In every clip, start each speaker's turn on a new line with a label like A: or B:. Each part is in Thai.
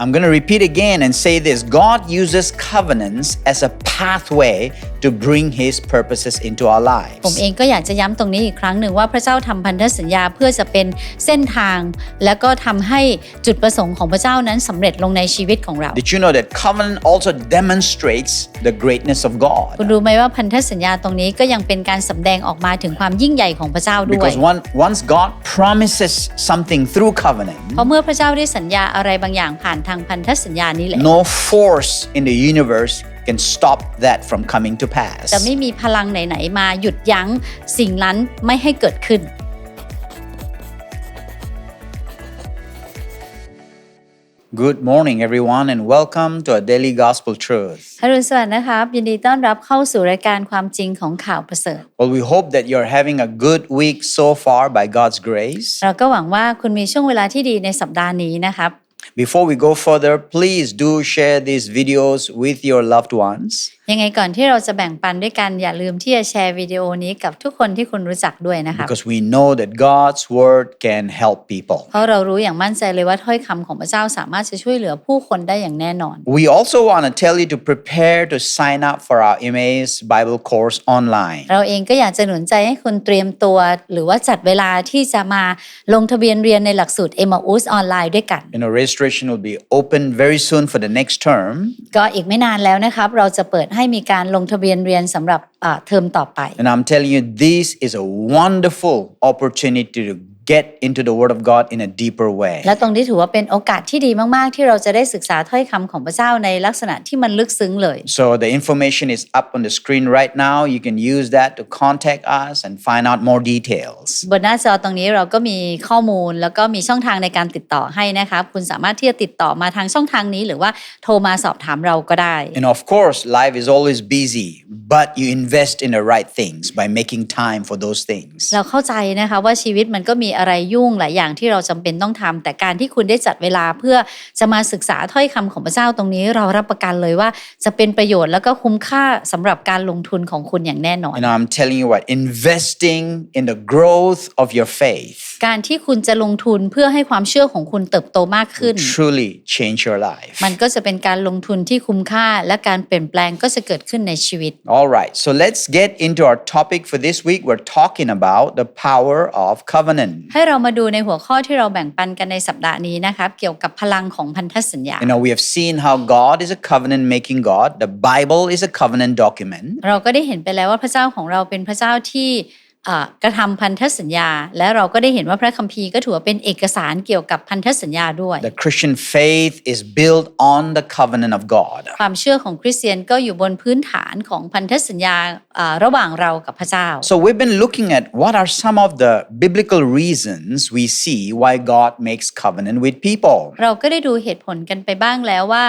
A: I'm going to repeat again and say this God uses covenants as a pathway to bring his purposes into our
B: ผม
A: lives.
B: เองก็อยากจะย้ำตรงนี้อีกครั้งหนึ่งว่าพระเจ้าทำพันธสัญญาเพื่อจะเป็นเส้นทาง แล้วก็ทำให้จุดประสงค์ของพระเจ้านั้นสำเร็จลงในชีวิตของเรา
A: Did you know that covenant also demonstrates the greatness of
B: คุณ
A: God?
B: รู้ไหมว่าพันธสัญญาตรงนี้ก็ยังเป็นการสำแดงออกมาถึงความยิ่งใหญ่ของพระเจ้าด้วย
A: Because one, once God promises something through covenant,
B: เพราะเมื่อพระเจ้าได้สัญญาอะไรบางอย่างผ่านทางพันธสัญญานี้แหละ
A: no force in the universe can stop that from coming to pass.
B: จะไม่มีพลังไหนๆมาหยุดยั้งสิ่งนั้นไม่ให้เกิดขึ้น
A: Good morning, everyone, and welcome to our daily gospel truth.
B: ฮารุณสวัสดิ์นะครับยินดีต้อนรับเข้าสู่รายการความจริงของข่าวประเสริฐ
A: Well, we hope that you're having a good week so far by God's grace.
B: เราก็หวังว่าคุณมีช่วงเวลาที่ดีในสัปดาห์นี้นะครับ
A: Before we go further, please do share these videos with your loved ones.
B: ยังไงก่อนที่เราจะแบ่งปันด้วยกันอย่าลืมที่จะแชร์วิดีโอนี้กับทุกคนที่คุณรู้จักด้วยนะครับ
A: Because we know that God's word can help people.
B: เพราะเรารู้อย่างมั่นใจเลยว่าถ้อยคำของพระเจ้าสามารถจะช่วยเหลือผู้คนได้อย่างแน่นอน
A: We also want to tell you to prepare to sign up for our Emmaus Bible course online.
B: เราเองก็อยากจะหนุนใจให้คุณเตรียมตัว หรือว่าจัดเวลาที่จะมาลงทะเบียนเรียนในหลักสูตร e m a u s ออนไลน์ด้วยกัน
A: You know, registration will be open very soon for the next term.
B: ก็อีกไม่นานแล้วนะครับเราจะเปิดใให้มีการลงทะเบียนเรียนสำหรับเทอมต่อไป
A: And I'm telling you, this is a wonderful opportunity to get into the Word of God in a deeper way.
B: และตรงนี้ถือว่าเป็นโอกาสที่ดีมาก ๆ ที่เราจะได้ศึกษาถ้อยคำของพระเจ้าในลักษณะที่มันลึกซึ้งเลย
A: So the information is up on the screen right now. You can use that to contact us and find out more details.
B: บนหน้าจอตรงนี้เราก็มีข้อมูลแล้วก็มีช่องทางในการติดต่อให้นะครับคุณสามารถที่จะติดต่อมาทางช่องทางนี้ หรือว่าโทรมาสอบถามเราก็ได้
A: And of course, life is always busy, but you invest in the right things by making time for those things.
B: เราเข้าใจนะคะว่าชีวิตมันก็มีอะไรยุ่งหลายอย่างที่เราจำเป็นต้องทำแต่การที่คุณได้จัดเวลาเพื่อจะมาศึกษาถ้อยคำของพระเจ้าตรงนี้ เรารับประกันเลยว่าจะเป็นประโยชน์แล้วก็คุ้มค่าสำหรับการลงทุนของคุณอย่างแน่นอน
A: And I'm telling you what, investing in the growth of your faith
B: การที่คุณจะลงทุนเพื่อให้ความเชื่อของคุณเติบโตมากขึ้น
A: truly change your life.
B: มันก็จะเป็นการลงทุนที่คุ้มค่าและการเปลี่ยนแปลงก็จะเกิดขึ้นในชีวิต
A: All right, so let's get into our topic for this week. We're talking about the power of covenant.
B: ให้เรามาดูในหัวข้อที่เราแบ่งปันกันในสัปดาห์นี้นะครับเกี่ยวกับพลังของพันธสัญญา
A: You know, we have seen how God is a covenant making God, the Bible is a covenant document.
B: เราก็ได้เห็นไปแล้วว่าพระเจ้าของเราเป็นพระเจ้าที่อ่า กระทำพันธสัญญา และเราก็ได้เห็นว่าพระคัมภีร์ก็ถือว่าเป็นเอกสารเกี่ยวกับพันธสัญญาด้วย
A: The Christian faith is built on the covenant of God.
B: ความเชื่อของคริสเตียนก็อยู่บนพื้นฐานของพันธสัญญาอ่าระหว่างเรากับพระเจ้า
A: So we've been looking at what are some of the biblical reasons we see why God makes covenant with people.
B: เราก็ได้ดูเหตุผลกันไปบ้างแล้วว่า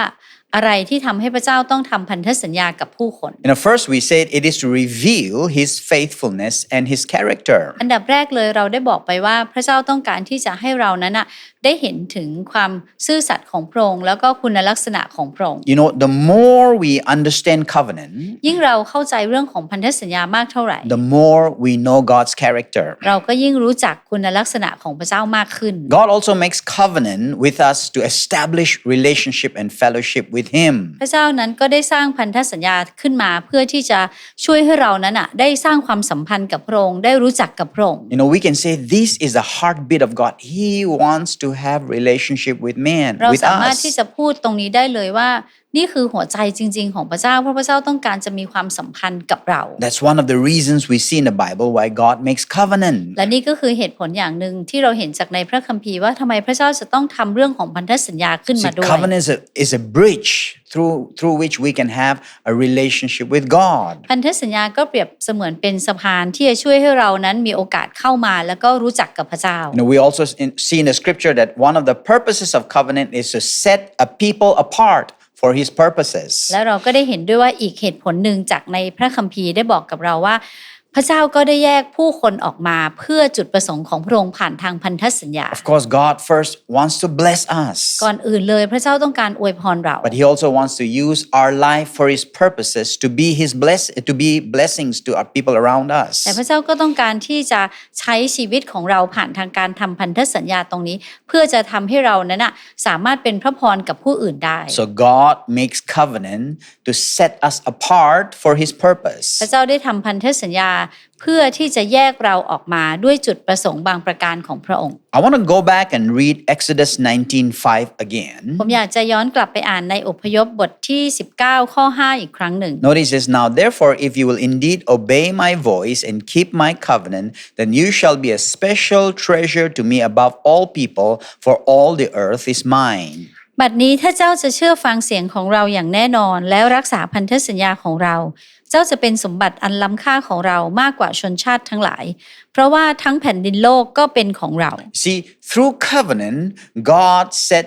B: อะไรที่ทำให้พระเจ้าต้องทำพันธสัญญากับผู้คน
A: You know, first we said it is to reveal his faithfulness and his character.
B: อันดับแรกเลยเราได้บอกไปว่าพระเจ้าต้องการที่จะให้เรานั้นนะได้เห็นถึงความซื่อสัตย์ของพระองค์แล้วก็คุณลักษณะของพระองค์
A: You know, the more we understand covenant,
B: ยิ่งเราเข้าใจเรื่องของพันธสัญญามากเท่าไหร่
A: the more we know God's character.
B: เราก็ยิ่งรู้จักคุณลักษณะของพระเจ้ามากขึ้น
A: God also makes covenant with us to establish relationship and fellowship with him.
B: พระเจ้านั้นก็ได้สร้างพันธสัญญาขึ้นมาเพื่อที่จะช่วยให้เรานั้นอะได้สร้างความสัมพันธ์กับพระองค์ได้รู้จักกับพระองค์
A: You know, we can say this is the heartbeat of God. He wants to have relationship with man,
B: เรา
A: with
B: สามารถ
A: us.
B: ที่จะพูดตรงนี้ได้เลยว่า นี่คือหัวใจจริง ๆ ของพระเจ้าเพราะพระเจ้าต้องการจะมีความสัมพันธ์กับเรา
A: That's one of the reasons we see in the Bible why God makes covenant.
B: และนี่ก็คือเหตุผลอย่างหนึ่งที่เราเห็นจากในพระคัมภีร์ว่าทำไมพระเจ้าจะต้องทำเรื่องของพันธสัญญาขึ้น
A: See,
B: มาด้วย
A: covenant is a, is a bridge through through which we can have a relationship with God.
B: พันธสัญญาก็เปรียบเสมือนเป็นสะพานที่จะช่วยให้เรานั้นมีโอกาสเข้ามาแล้วก็รู้จักกับพระเจ้า
A: You know, we also in- see in the scripture that one of the purposes of covenant is to set a people apart for his purposes.
B: แล้วเราก็ได้เห็นด้วยว่าอีกเหตุผลหนึ่งจากในพระคัมภีร์ได้บอกกับเราว่า พระเจ้าก็ได้แยกผู้คนออกมาเพื่อจุดประสงค์ของพระองค์ผ่านทางพันธสัญญา
A: Of course, God first wants to bless us,
B: ก่อนอื่นเลยพระเจ้าต้องการอวยพรเรา
A: but He also wants to use our life for His purposes to be His bless to be blessings to our people around us.
B: แต่พระเจ้าก็ต้องการที่จะใช้ชีวิตของเราผ่านทางการทำพันธสัญญาตรงนี้ เพื่อจะทำให้เรานั้นนะสามารถเป็นพระพรกับผู้อื่นได้
A: So God makes covenant to set us apart for His purpose.
B: พระเจ้าได้ทำพันธสัญญาเพื่อที่จะแยกเราออกมาด้วยจุดประสงค์บางประการของพระองค์
A: I want to go back and read Exodus 19:5 again.
B: ผมอยากจะย้อนกลับไปอ่านในอพยพบทที่ 19 ข้อ 5 อีกครั้งหนึ่ง
A: Notice this now, therefore, if you will indeed obey my voice and keep my covenant, then you shall be a special treasure to me above all people, for all the earth is mine.
B: บัดนี้ถ้าเจ้าจะเชื่อฟังเสียงของเราอย่างแน่นอน แล้วรักษาพันธสัญญาของเรา เจ้าจะเป็นสมบัติอันล้ำค่าของเรามากกว่าชนชาติทั้งหลาย เพราะว่าทั้งแผ่นดินโลกก็เป็นของเรา
A: See, through covenant, God set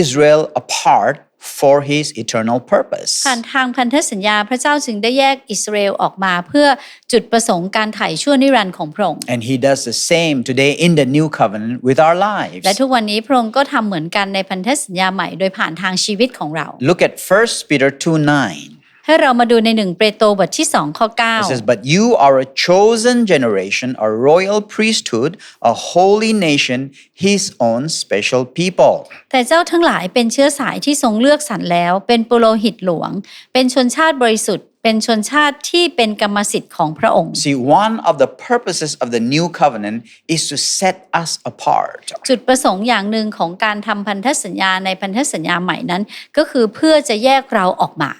A: Israel apart for his eternal purpose.
B: ผ่านทางพันธสัญญาพระเจ้าจึงได้แยกอิสราเอลออกมาเพื่อจุดประสงค์การไถ่ชั่วนิรันดร์ของพระองค์
A: And he does the same today in the new covenant with our lives.
B: และทุกวันนี้พระองค์ก็ทำเหมือนกันในพันธสัญญาใหม่โดยผ่านทางชีวิตของเรา
A: Look at 1 Peter 2 9.
B: ให้เรามาดูในหนึ่งเปโตรบทที่2ข้อ
A: It says, But you are a chosen generation, a royal priesthood, a holy nation, his own special people.
B: 9แต่เจ้าทั้งหลายเป็นเชื้อสายที่ทรงเลือกสรรแล้ว เป็นปุโรหิตหลวง เป็นชนชาติบริสุทธิ์เป็นชนชาติที่เป็นกรรมสิทธิ์ของพระองค์
A: See, one of the purposes of the new covenant is to set us apart.
B: จุดประสงค์อย่างหนึ่งของการทำพันธสัญญาในพันธสัญญาใหม่นั้น ก็คือเพื่อจะแยกเราออกมา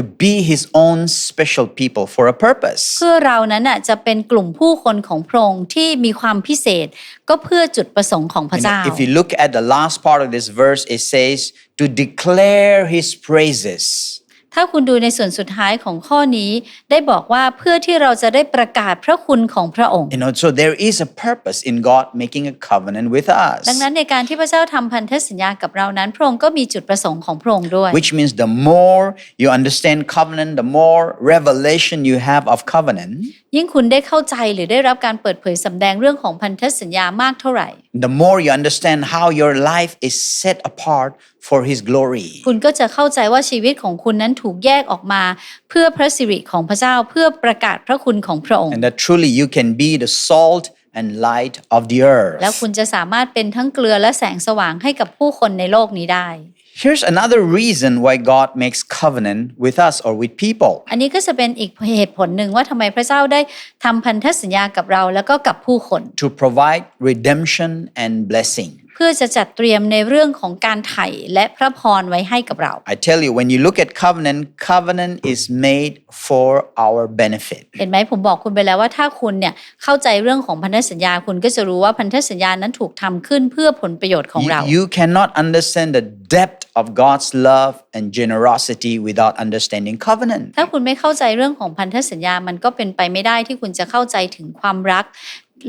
A: To be his own special people for a purpose.
B: เพื่อเรานั้นน่ะจะเป็นกลุ่มผู้คนของพระองค์ที่มีความพิเศษ ก็เพื่อจุดประสงค์ของพระ
A: You know,
B: เจ้า
A: if you look at the last part of this verse, it says to declare his praises.
B: ถ้าคุณดูในส่วนสุดท้ายของข้อนี้ ได้บอกว่าเพื่อที่เราจะได้ประกาศพระคุณของพระองค์
A: You know, so there is a purpose in God making a covenant with us.
B: ดังนั้นในการที่พระเจ้าทำพันธสัญญากับเรานั้น พระองค์ก็มีจุดประสงค์ของพระองค์ด้วย
A: Which means the more you understand covenant, the more revelation you have of covenant,
B: ยิ่งคุณได้เข้าใจหรือได้รับการเปิดเผยสำแดงเรื่องของพันธสัญญามากเท่าไหร่
A: the more you understand how your life is set apart for His glory.
B: คุณก็จะเข้าใจว่าชีวิตของคุณนั้นถูกแยกออกมา เพื่อพระสิริของพระเจ้าเพื่อประกาศพระคุณของพระองค์
A: And that truly you can be the salt and light of the
B: แล้ว
A: earth.
B: คุณจะสามารถเป็นทั้งเกลือและแสงสว่างให้กับผู้คนในโลกนี้ได้
A: Here's another reason why God makes covenant with us or with people.
B: อันนี้ก็จะเป็นอีกเหตุผลหนึ่งว่าทำไมพระเจ้าได้ทำพันธสัญญากับเราแล้วก็กับผู้คน
A: To provide redemption and blessing.
B: เพื่อจะจัดเตรียมในเรื่องของการไถ่และพระพรไว้ให้กับเรา
A: I tell you, when you look at covenant, covenant is made for our benefit.
B: เห็นไหมผมบอกคุณไปแล้วว่าถ้าคุณเนี่ยเข้าใจเรื่องของพันธสัญญาคุณก็จะรู้ว่าพันธสัญญานั้นถูกทำขึ้นเพื่อผลประโยชน์ของ
A: You,
B: เรา
A: you cannot understand the depth of God's love and generosity without understanding covenant.
B: ถ้าคุณไม่เข้าใจเรื่องของพันธสัญญามันก็เป็นไปไม่ได้ที่คุณจะเข้าใจถึงความรัก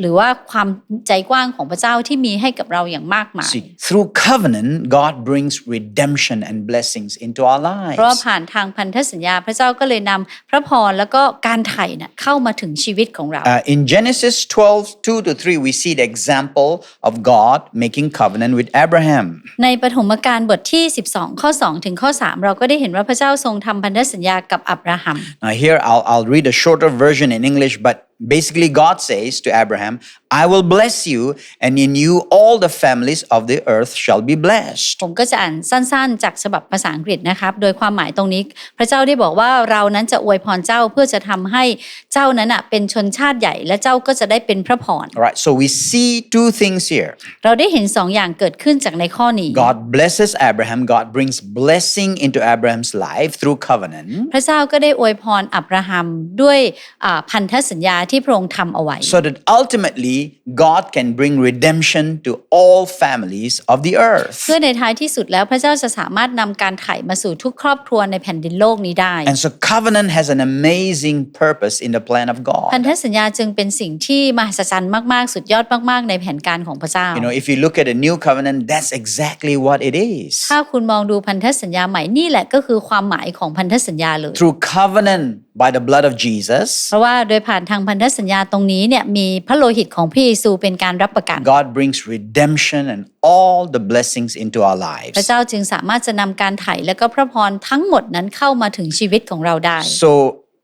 B: หรือว่าความใจกว้างของพระเจ้าที่มีให้กับเราอย่างมากมาย
A: See, through covenant, God brings redemption and blessings into our
B: เพราะว่า
A: lives.
B: ผ่านทางพันธสัญญาพระเจ้าก็เลยนำพระพรแล้วก็การไถ่น่ะเข้ามาถึงชีวิตของเรา
A: Uh, in Genesis 12, 2 to 3, we see the example of God making covenant with Abraham.
B: ในปฐมกาลบทที่ 12 ข้อ 2 ถึงข้อ 3 เราก็ได้เห็นว่าพระเจ้าทรงทำพันธสัญญากับอับราฮัม
A: Now, here I'll, I'll read a shorter version in English, but basically, God says to Abraham, I will bless you, and in you all the families of the earth shall be blessed.
B: ผมก็จะอ่านสั้นๆ จากฉบับภาษาอังกฤษนะครับ โดยความหมายตรงนี้ พระเจ้าได้บอกว่าเรานั้นจะอวยพรเจ้าเพื่อจะทำให้เจ้านั้นอะเป็นชนชาติใหญ่ และเจ้าก็จะได้เป็นพระพร
A: All right, so we see two things here.
B: เราได้เห็นสองอย่างเกิดขึ้นจากในข้อนี้
A: God blesses Abraham, God brings blessing into Abraham's life through covenant.
B: พระเจ้าก็ได้อวยพรอับราฮัมด้วยอ่าพันธสัญญาที่พระองค์ทำเอาไว้
A: So that ultimately God can bring redemption to all families of the earth.
B: เพื่อในท้ายที่สุดแล้วพระเจ้าจะสามารถนำการไถ่มาสู่ทุกครอบครัวในแผ่นดินโลกนี้ได้
A: And so covenant has an amazing purpose in the plan of
B: พัน
A: God.
B: ธสัญญาจึงเป็นสิ่งที่มหัศจรรย์มากๆ สุดยอดมากๆ ในแผนการของพระเจ้า
A: You know, if you look at the new covenant, that's exactly what it is.
B: ถ้าคุณมองดูพันธสัญญาใหม่นี่แหละก็คือความหมายของพันธสัญญาเลย
A: Through covenant, by the blood of Jesus,
B: เพราะว่าโดยผ่านทางพันธสัญญาตรงนี้เนี่ยมีพระโลหิตของพระเยซูเป็นการรับประกัน
A: God brings redemption and all the blessings into our
B: พระ
A: lives.
B: เจ้าจึงสามารถจะนำการไถ่และก็พระพรทั้งหมดนั้นเข้ามาถึงชีวิตของเราได้
A: So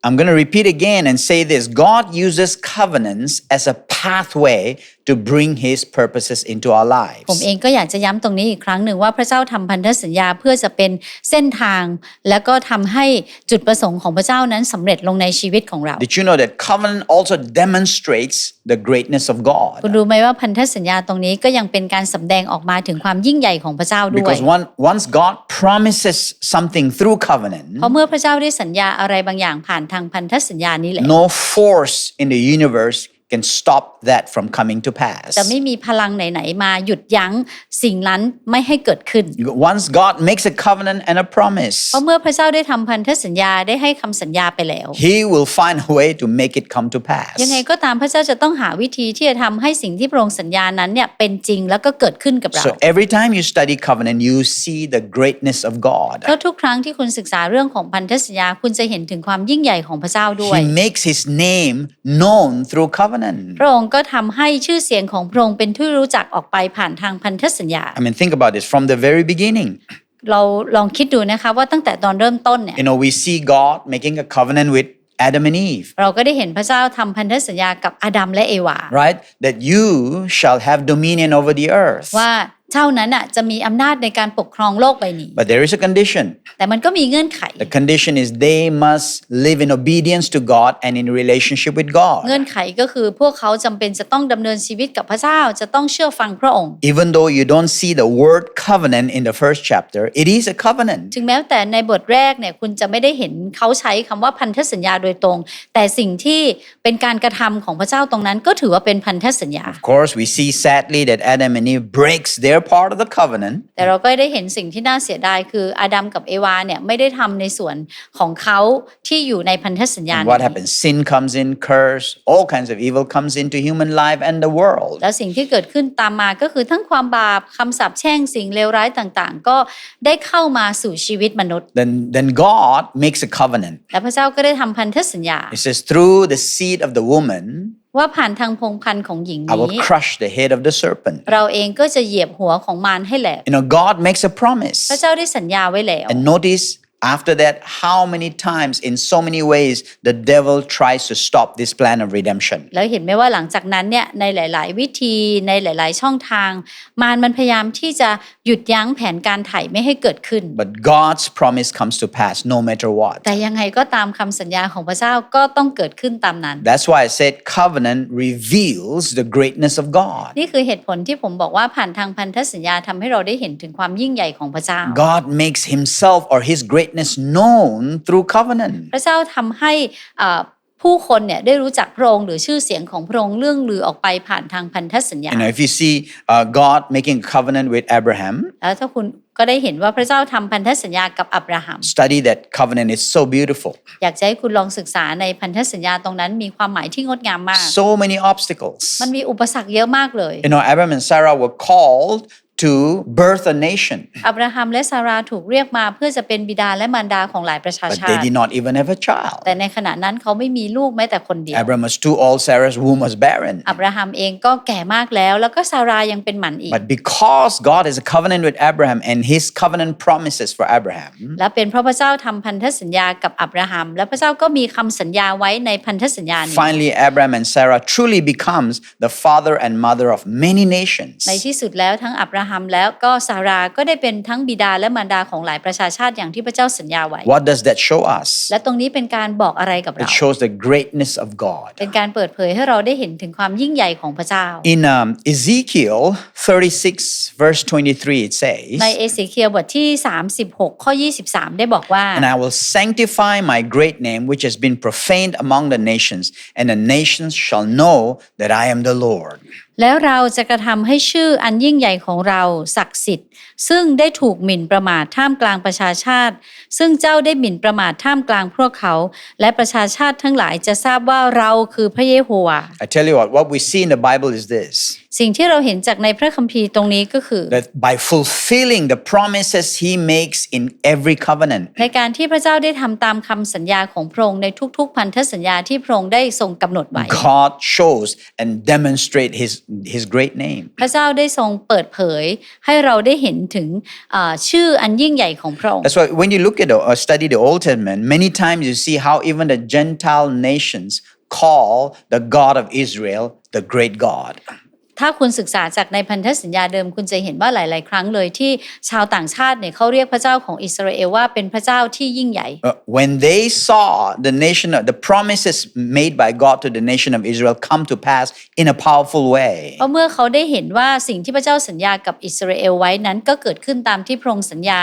A: I'm going to repeat again and say this God uses covenants as a pathway to bring his purposes into our
B: ผม
A: lives.
B: เองก็อยากจะย้ำตรงนี้อีกครั้งหนึ่งว่าพระเจ้าทำพันธสัญญาเพื่อจะเป็นเส้นทาง แล้วก็ทำให้จุดประสงค์ของพระเจ้านั้นสำเร็จลงในชีวิตของเรา
A: Did you know that covenant also demonstrates the greatness of
B: คุณ
A: God?
B: รู้ไหมว่าพันธสัญญาตรงนี้ก็ยังเป็นการสำแดงออกมาถึงความยิ่งใหญ่ของพระเจ้าด้วย
A: Because one, once God promises something through covenant,
B: เพราะเมื่อพระเจ้าได้สัญญาอะไรบางอย่างผ่านทางพันธสัญญานี้แหละ
A: no force in the universe can stop that from coming to pass.
B: จะไม่มีพลังไหนๆมาหยุดยั้งสิ่งนั้นไม่ให้เกิดขึ้น
A: Once God makes a covenant and a promise,
B: เพราะเมื่อพระเจ้าได้ทำพันธสัญญาได้ให้คำสัญญาไปแล้ว
A: He will find a way to make it come to pass.
B: ยังไงก็ตามพระเจ้าจะต้องหาวิธีที่จะทำให้สิ่งที่พระองค์สัญญานั้นเนี่ยเป็นจริงแล้วก็เกิดขึ้นกับเรา
A: So every time you study covenant, you see the greatness of God.
B: เพราะทุกครั้งที่คุณศึกษาเรื่องของพันธสัญญาคุณจะเห็นถึงความยิ่งใหญ่ของพระเจ้าด้วย
A: He makes His name known through covenant.
B: พระองค์ก็ทำให้ชื่อเสียงของพระองค์เป็นที่รู้จักออกไปผ่านทางพันธสัญญา
A: I mean, think about this from the very beginning.
B: เราลองคิดดูนะคะว่าตั้งแต่ตอนเริ่มต้นเนี่ย
A: You know, we see God making a covenant with Adam and Eve,
B: เราก็ได้เห็นพระเจ้าทำพันธสัญญากับอาดัมและเอวา
A: right? That you shall have dominion over the earth.
B: ว่า เจ้านั้นอะจะมีอำนาจในการปกครองโลกใบนี้
A: But there is a condition.
B: แต่มันก็มีเงื่อนไข
A: The condition is they must live in obedience to God and in relationship with God.
B: เงื่อนไขก็คือพวกเขาจำเป็นจะต้องดำเนินชีวิตกับพระเจ้าจะต้องเชื่อฟังพระองค์
A: Even though you don't see the word covenant in the first chapter, it is a covenant.
B: ถึงแม้แต่ในบทแรกเนี่ยคุณจะไม่ได้เห็นเขาใช้คำว่าพันธสัญญาโดยตรง แต่สิ่งที่เป็นการกระทำของพระเจ้าตรงนั้นก็ถือว่าเป็นพันธสัญญา
A: Of course, we see sadly that Adam and Eve breaks their part of the covenant
B: แต่เราก็ได้เห็นสิ่งที่น่าเสียดายคืออาดัมกับเอวาเนี่ยไม่ได้ทำในส่วนของเขาที่อยู่ในพันธสัญญา
A: And
B: นี้
A: what happens? Sin comes in, curse, all kinds of evil comes into human life and the world.
B: แล้วสิ่งที่เกิดขึ้นตามมาก็คือทั้งความบาปคำสาปแช่งสิ่งเลวร้ายต่างๆ ก็ได้เข้ามาสู่ชีวิตมนุษย์
A: Then, then God makes a covenant.
B: และพระเจ้าก็ได้ทำพันธสัญญา
A: It says, through the seed of the woman,
B: ว่าผ่านทางพงพันธุ์ของหญิง
A: I will
B: นี้
A: crush the head of the serpent.
B: เราเองก็จะเหยียบหัวของมารให้แหลก
A: You know, God makes a promise.
B: พระเจ้าได้สัญญาไว้แล้ว
A: And notice after that how many times, in so many ways, the devil tries to stop this plan of redemption.
B: แล้วเห็นไหมว่าหลังจากนั้นเนี่ยในหลาย ๆ วิธีในหลาย ๆ ช่องทาง มารมันพยายามที่จะหยุดยั้งแผนการไถ่ไม่ให้เกิดขึ้น
A: But God's promise comes to pass no matter what.
B: แต่ยังไงก็ตามคำสัญญาของพระเจ้าก็ต้องเกิดขึ้นตามนั้น
A: That's why I said covenant reveals the greatness of God.
B: นี่คือเหตุผลที่ผมบอกว่าผ่านทางพันธสัญญาทำให้เราได้เห็นถึงความยิ่งใหญ่ของพระเจ้า
A: God makes himself or his greatness known through covenant.
B: พระเจ้าทำให้อ่าผู้คนเนี่ยได้รู้จักพระองค์หรือชื่อเสียงของพระองค์เรื่องลือออกไปผ่านทางพันธสัญญา
A: You know, if you see uh, God making a covenant with Abraham,
B: แล้วถ้าคุณก็ได้เห็นว่าพระเจ้าทำพันธสัญญากับอับราฮัม
A: study that covenant. It's so beautiful.
B: อยากจะให้คุณลองศึกษาในพันธสัญญาตรงนั้นมีความหมายที่งดงามมาก
A: So many obstacles.
B: มันมีอุปสรรคเยอะมากเลย
A: You know, Abraham and Sarah were called to birth a nation,
B: อับราฮัมและซาราถูกเรียกมาเพื่อจะเป็นบิดาและมารดาของหลายประชา
A: but
B: ชา
A: they
B: ติ
A: did not even have a child.
B: แต่ในขณะนั้นเขาไม่มีลูกแม้แต่คนเดียว
A: Abraham was too old, Sarah's womb was barren.
B: อับราฮัมเองก็แก่มากแล้ว แล้วก็ซารายังเป็นหมันอีก
A: But because God has a covenant with Abraham and his covenant promises for Abraham,
B: และเป็นเพราะพระเจ้าทำพันธสัญญากับอับราฮัม และพระเจ้าก็มีคำสัญญาไว้ในพันธสัญญานี้
A: finally Abraham and Sarah truly becomes the father and mother of many nations.
B: ในที่สุดแล้วทั้งอับราฮัม ัมแล้วก็ซาราก็ได้เป็นทั้งบิดาและมารดาของหลายประชาชาติอย่างที่พระเจ้าสัญญาไว้
A: What does that show us?
B: และตรงนี้เป็นการบอกอะไรกับเรา
A: It shows the greatness of God.
B: เป็นการเปิดเผยให้เราได้เห็นถึงความยิ่งใหญ่ของพระเจ้า
A: In um, Ezekiel 36, verse 23, it says,
B: ในเอเสเคียลบทที่ 36 ข้อ 23 ได้บอกว่า
A: And I will sanctify my great name, which has been profaned among the nations, and the nations shall know that I am the Lord.
B: แล้วเราจะกระทำให้ชื่ออันยิ่งใหญ่ของเราศักดิ์สิทธิ์ ซึ่งได้ถูกหมิ่นประมาทท่ามกลางประชาชาติ ซึ่งเจ้าได้หมิ่นประมาทท่ามกลางพวกเขา และประชาชาติทั้งหลายจะทราบว่าเราคือพระเยโฮวา
A: I tell you what, what we see in the Bible is this
B: สิ่งที่เราเห็นจากในพระคัมภีร์ตรงนี้ก็คือ
A: that by fulfilling the promises he makes in every covenant,
B: ในการที่พระเจ้าได้ทำตามคำสัญญาของพระองค์ในทุกๆ พันธสัญญาที่พระองค์ได้ทรงกำหนดไว้
A: God shows and demonstrate his, his great name.
B: พระเจ้าได้ทรงเปิดเผยให้เราได้เห็นถึงอ่าชื่ออันยิ่งใหญ่ของพระองค์
A: That's why when you look at the, or study the Old Testament, many times you see how even the Gentile nations call the God of Israel the great God.
B: ถ้าคุณศึกษาจากในพันธสัญญาเดิมคุณจะเห็นว่าหลาย ๆ ครั้งเลยที่ชาวต่างชาติเนี่ยเขาเรียกพระเจ้าของอิสราเอลว่าเป็นพระเจ้าที่ยิ่งใหญ่
A: Uh, when they saw the nation, of- the promises made by God to the nation of Israel come to pass in a powerful way,
B: เพราะเมื่อเขาได้เห็นว่าสิ่งที่พระเจ้าสัญญากับอิสราเอลไว้นั้นก็เกิดขึ้นตามที่พระองค์สัญญา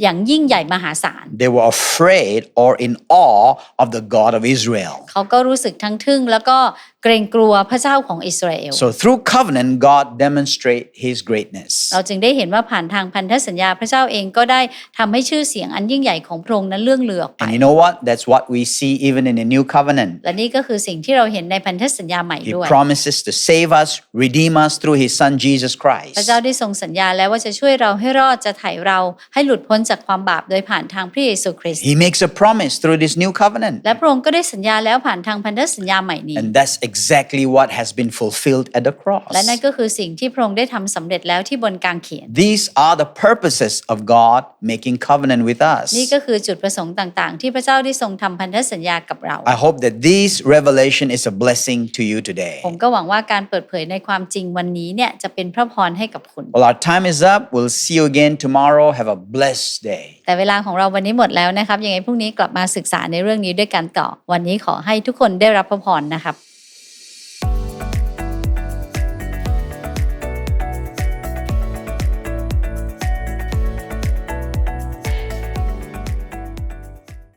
B: อย่างยิ่งใหญ่มหาศาล
A: they were afraid or in awe of the God of Israel.
B: เขาก็รู้สึกทั้งทึ่งแล้วก็ เกรงกลัวพระเจ้าของอิสราเอล
A: So through covenant, God demonstrate His greatness.
B: เราจึงได้เห็นว่าผ่านทางพันธสัญญาพระเจ้าเองก็ได้ทำให้ชื่อเสียงอันยิ่งใหญ่ของพระองค์นั้นเลื่องเลือออกไป
A: And you know what? That's what we see even in the new covenant.
B: และนี่ก็คือสิ่งที่เราเห็นในพันธสัญญาใหม่
A: He
B: ด้วย
A: promises to save us, redeem us through His Son Jesus
B: พระ
A: Christ.
B: เจ้าได้ทรงสัญญาแล้วว่าจะช่วยเราให้รอดจะไถ่เราให้หลุดพ้นจากความบาปโดยผ่านทางพระเยซูคริสต์
A: He makes a promise through this new covenant.
B: และพระองค์ก็ได้สัญญาแล้วผ่านทางพันธสัญญาใหม่นี้
A: And that's exactly what has been fulfilled at the cross.
B: และนั่นก็คือสิ่งที่พระองค์ได้ทำสำเร็จแล้วที่บนกางเขน
A: These are the purposes of God making covenant with us.
B: นี่ก็คือจุดประสงค์ต่างๆ ที่พระเจ้าได้ทรงทำพันธสัญญากับเรา
A: I hope that this revelation is a blessing to you today.
B: ผมก็หวังว่าการเปิดเผยในความจริงวันนี้เนี่ยจะเป็นพระพรให้กับคุณ
A: Well, our time is up. We'll see you again tomorrow. Have a blessed day.
B: แต่เวลาของเราวันนี้หมดแล้วนะครับยังไงพรุ่งนี้กลับมาศึกษาในเรื่องนี้ด้วยกันต่อ วันนี้ขอให้ทุกคนได้รับพระพรนะครับ